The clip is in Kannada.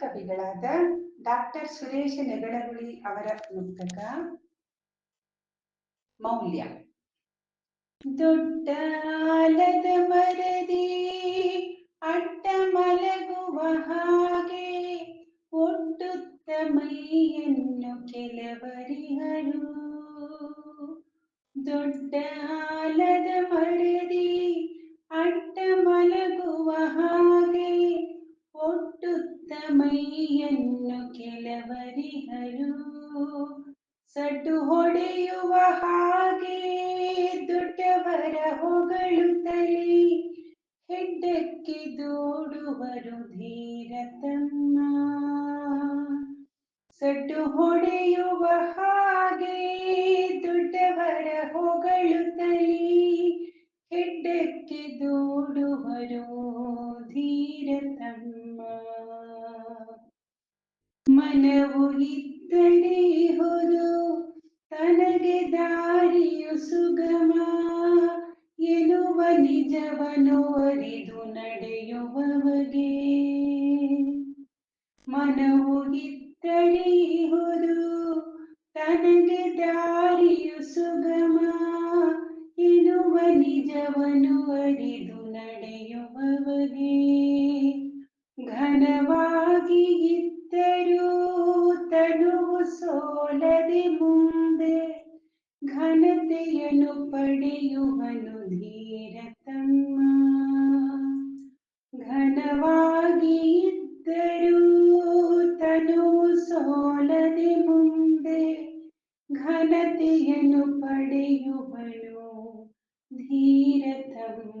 ಕವಿಗಳಾದ ಡಾಕ್ಟರ್ ಸುರೇಶ ನೆಗಳಗುಳಿ ಅವರ ಪುಸ್ತಕ ಮೌಲ್ಯ. ದೊಡ್ಡ ಆಲದ ಮರದಿ ಅಟ್ಟ ಮಲಗುವ ಹಾಗೆ ಒಡ್ಡುತ್ತ ಮೈಯನ್ನು ಕೆಲವರಿಹರು ದೊಡ್ಡ ಆಲದ ಮರದಿ ಅಟ್ಟ ಮಲಗುವ ಹಾಗೆ ಒಡ್ಡುತ್ತ ಮೈಯನ್ನು ಕೆಲವರಿಹರು ಸಡ್ಡು ಹೊಡೆಯುವ ಹಾಗೆ ದೊಡ್ಡವರ ಹೊಗಳುತ್ತಲೇ ಹೆಡ್ಡಕ್ಕೆ ದೋಡುವರು ಧೀರ ತಮ್ಮ ಸಡ್ಡು ಹೊಡೆಯುವ ಹಾಗೆ ದೊಡ್ಡವರ ಹೊಗಳುತ್ತಲೇ ಹೆಡ್ಡಕ್ಕೆ ದೋಡುವರು ಮನವು ಇದ್ದರೆ ಹೊರು ತನಗೆ ದಾರಿಯು ಸುಗಮ. ಎನ್ನುವ ನಿಜವನು ಅರಿದು ನಡೆಯುವವಗೆ. ಮನವು ಇದ್ದರೆ ಹೊರು ತನಗೆ ದಾರಿಯು ಸುಗಮ. ಎನ್ನುವ ನಿಜವನು ಅರಿದು ನಡೆಯುವವಗೆ. ಘನವಾಗಿ ಸೋಲದೆ ಮುಂದೆ ಘನತೆಯನ್ನು ಪಡೆಯುವನು ಧೀರ ತಮ್ಮ ಘನವಾಗಿ ಇದ್ದರೂ ತನು ಸೋಲದೆ ಮುಂದೆ ಘನತೆಯನ್ನು ಪಡೆಯುವನು ಧೀರ ತಮ್ಮ